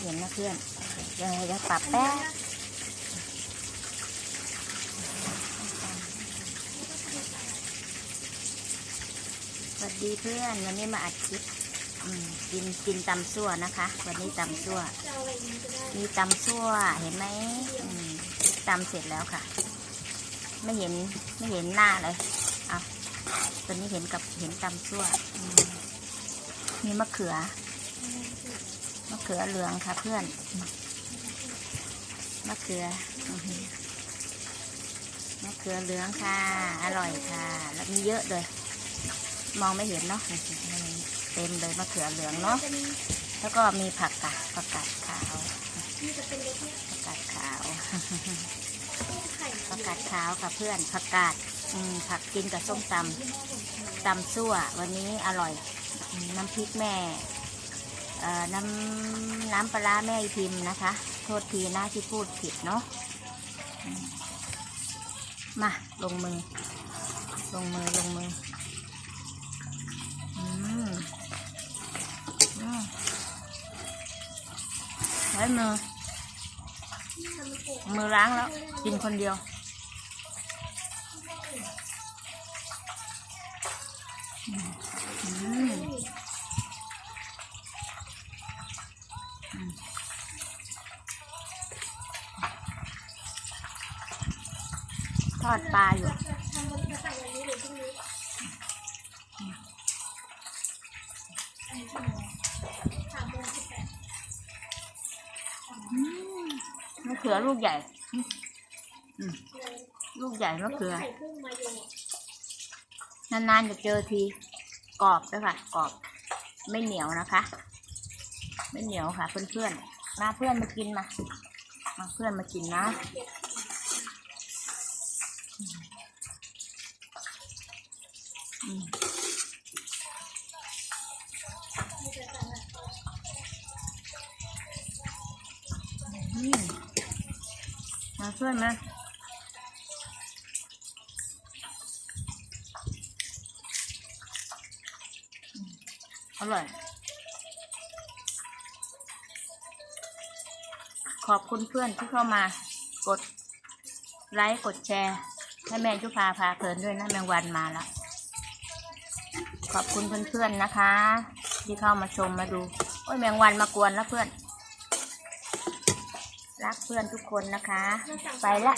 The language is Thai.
พื่อนะเดี๋ยวเดี๋ยวปรับแป๊บสวัสดีเพื่อนวันนี้มาอัดคลิปกินกินตำซั่วนะคะ วันนี้ตำซั่ว มีตำซั่วเห็นไหมมตำเสร็จแล้วค่ะ ไม่เห็นไม่เห็นหน้าเลยเอาตอนนี้เห็นกับเห็นตำซั่วมมีมะเขือ มะเขือเหลืองค่ะเพื่อนมะเขืออื้อหือมะเขือเหลืองค่ะ อร่อยค่ะ แล้วมีเยอะเลย มองไม่เห็นเนาะเต็มเลยมะเขือเหลืองเนาะแล้วก็มีผักกาดผักกาดขาวผักกาดขาวผักกาดขาวค่ะเพื่อนผักกาดอืมผักกินกับส้มตำตำซั่ว วันนี้อร่อยอืมน้ำพริกแม่เอ่อ น้ำน้ำปลาแม่พิมพ์นะคะ โทษทีนะที่พูดผิดเนาะมมาลงมือ ลงมือลงมืออืมอืมใช้มือ มือล้างแล้ว กินคนเดียวอืมอืมอืม ทอดปลาอยู่ มะเขือลูกใหญ่ ลูกใหญ่มะเขือ นานๆจะเจอที กรอบด้วยค่ะ กรอบ ไม่เหนียวนะคะ ไม่เหนียวค่ะ เพื่อนๆมาเพื่อนมากินมามาเพื่อนมากินนะมาเพื่อนมาอร่อย ขอบคุณเพื่อนที่เข้ามากดไลค์กดแชร์ ให้แม่ยุพาพาเพลินด้วยนะแมงวันมาแล้ว ขอบคุณเพื่อนๆนะคะ ที่เข้ามาชมมาดู โอ้ยแมงวันมากวนแล้วเพื่อน รักเพื่อนทุกคนนะคะ ไปละ